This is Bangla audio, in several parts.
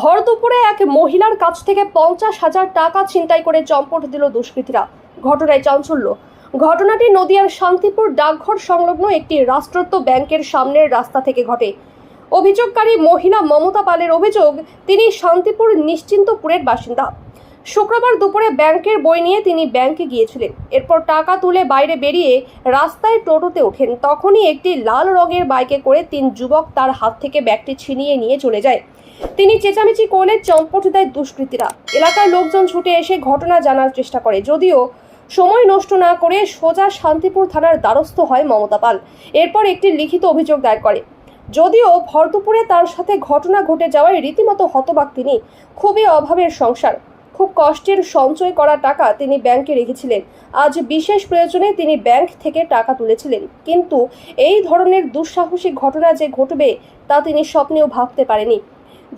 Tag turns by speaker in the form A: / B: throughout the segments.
A: ভর দুপুরে এক মহিলার কাছ থেকে পঞ্চাশ হাজার টাকা ছিনতাই করে চম্পট দিল দুষ্কৃতীরা। ঘটনায় চাঞ্চল্য। ঘটনাটি নদিয়ার শান্তিপুর ডাকঘর সংলগ্ন একটি রাষ্ট্রত্ব ব্যাংকের সামনের রাস্তা থেকে ঘটে। অভিযোগকারী মহিলা মমতা পালের অভিযোগ, তিনি শান্তিপুর নিশ্চিন্তপুরের বাসিন্দা। শুক্রবার দুপুরে ব্যাংকের বই নিয়ে তিনি ব্যাংকে গিয়েছিলেন। এরপর টাকা তুলে বাইরে বেরিয়ে রাস্তায় টোটোতে ওঠেন। তখনই একটি লাল রঙের বাইকে করে তিন যুবক তার হাত থেকে ব্যাগটি ছিনিয়ে নিয়ে চলে যায়। তিনি চেঁচামেচি করলে চম্পট দেয় দুষ্কৃতীরা। এলাকার লোকজন ছুটে এসে ঘটনা জানার চেষ্টা করে। যদিও সময় নষ্ট না করে সোজা শান্তিপুর থানার দ্বারস্থ হয় মমতা পাল। এরপর একটি লিখিত অভিযোগ দায়ের করে। যদিও ভরদুপুরে তার সাথে ঘটনা ঘটে যাওয়ায় রীতিমতো হতবাক তিনি। খুবই অভাবের সংসার। খুব কষ্টের সঞ্চয় করা টাকা তিনি ব্যাংকে রেখেছিলেন। আজ বিশেষ প্রয়োজনে তিনি ব্যাংক থেকে টাকা তুলেছিলেন। কিন্তু এই ধরনের দুঃসাহসিক ঘটনা যে ঘটবে তা তিনি স্বপ্নেও ভাবতে পারেনি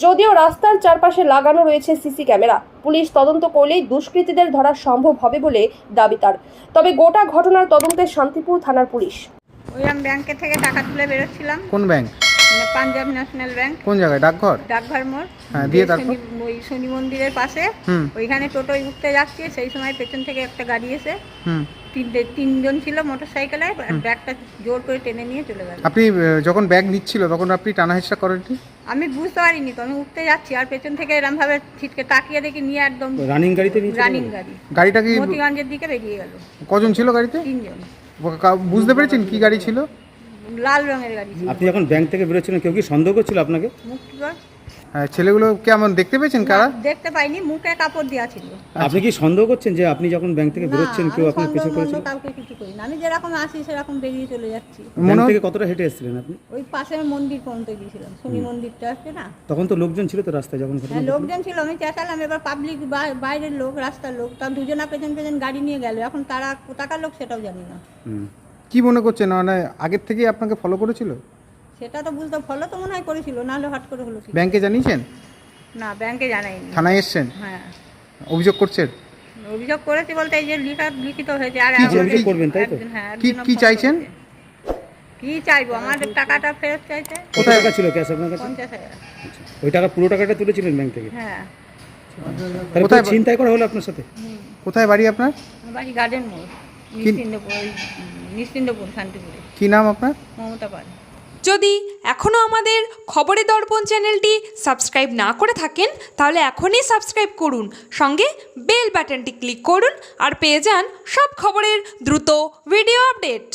A: যদিও রাস্তার চারপাশে লাগানো রয়েছে সিসি ক্যামেরা। পুলিশ তদন্ত করলেই দুষ্কৃতীদের ধরা সম্ভব হবে বলে দাবি তার। তবে গোটা ঘটনার তদন্তে শান্তিপুর থানার পুলিশ।
B: ওই ব্যাংকে থেকে টাকা তুলে বেরোচ্ছিলাম।
C: কোন ব্যাংক?
B: Punjab national bank.
C: কোন জায়গায়? ডাকঘর?
B: ডাকঘর মোড়।
C: হ্যাঁ, দিয়ে?
B: শনি- ওই শনি মন্দিরের পাশে। ওইখানে টোটোয় উঠতে যাচ্ছি সেই সময় পেছন থেকে একটা গাড়ি এসে
C: হুম।
B: তিনটে তিনজন ছিল মোটর সাইকেলে ব্যাগটা জোর করে টেনে নিয়ে চলে গেল।
C: আপনি যখন ব্যাগ নিচ্ছিল তখন আপনি টানা হেঁচড়া করেননি?
B: আমি বুঝতে পারিনি তো আমি উঠতে যাচ্ছি আর পেছন থেকে এরম ভাবে ছিটকে তাকিয়ে দেখি নিয়ে একদম
D: রানিং গাড়িতে
B: রানিং গাড়ি।
C: গাড়িটা কি
B: মতিগঞ্জের দিকে বেরিয়ে গেল।
C: কজন ছিল গাড়িতে?
B: তিনজন।
C: বুঝতে পেরেছেন কি গাড়ি ছিল?
B: লাল রঙের গাড়ি ছিল।
D: আপনি যখন ব্যাংক থেকে বেরোচ্ছিলেন কেউ কি সন্দেহ করছিল আপনাকে?
B: মুক্তিগড়
C: হ্যাঁ, ছেলেগুলো কেমন দেখতে পেয়েছেন কারা?
B: দেখতে পাইনি মুখে কাপড় দেওয়া ছিল।
D: আপনি কি সন্দেহ করছেন যে আপনি যখন ব্যাংক থেকে বেরোচ্ছেন কেউ আপনার পিছু করেছিল?
B: কাউকে কিছু করি না। আমি যেরকম আসি সেরকম বেরিয়ে চলে যাচ্ছি।
D: ব্যাংক
C: মনে
D: থেকে কতটা হেঁটে এসেছিলেন আপনি?
B: ওই পাশের মন্দির পর্যন্ত গিয়েছিলাম শনি মন্দিরটা আছে না?
D: তখন তো লোকজন ছিল তো রাস্তায় যখন ঘটনা
B: হ্যাঁ লোকজন ছিল আমি চেঁচালাম এবার পাবলিক বাইরের লোক রাস্তার লোক তার দুজনা পেছন পেছন গাড়ি নিয়ে গেল। এখন তারা কোথাকার লোক সেটাও জানি না।
D: হুম।
C: কি মনে করছেন? মানে আগের থেকেই আপনাকে ফলো করেছিল?
B: সেটা তো বুঝতে ফলো তো মনে হয় করেছিল নাহলে হট করে হলো কি?
C: ব্যাংকে জানিয়েছেন?
B: না ব্যাংকে জানাইনি।
C: থানায় এসেছেন?
B: হ্যাঁ।
C: অভিযোগ করছেন?
B: অভিযোগ করেছি বলতে এই যে লিখা লিখিত হয়েছে আর
C: কি
D: অভিযোগ করবেন, তাই তো?
B: হ্যাঁ,
C: কি- কি চাইছেন?
B: কি চাইব? আমাদের টাকাটা ফেরত চাইছে।
D: কত টাকা ছিল? ক্যাশ আপনার কাছে?
B: পঞ্চাশ হাজার।
D: ওই টাকা পুরো টাকাটা তুলেছিলেন ব্যাংক থেকে?
B: হ্যাঁ।
C: কোথায়-
D: পুরো ছিনতাই করা হলো আপনার সাথে?
C: কোথায় বাড়ি আপনার?
B: বাড়ি গার্ডেন মোড় ওই নিশ্চিন্দপুর শান্তিপুরে।
C: কি নাম আপনার?
B: মমতা পাল।
E: যদি এখনও আমাদের খবরে দর্পণ চ্যানেলটি সাবস্ক্রাইব না করে থাকেন তাহলে এখনই সাবস্ক্রাইব করুন। সঙ্গে বেল বাটনটি ক্লিক করুন আর পেয়ে যান সব খবরের দ্রুত ভিডিও আপডেট।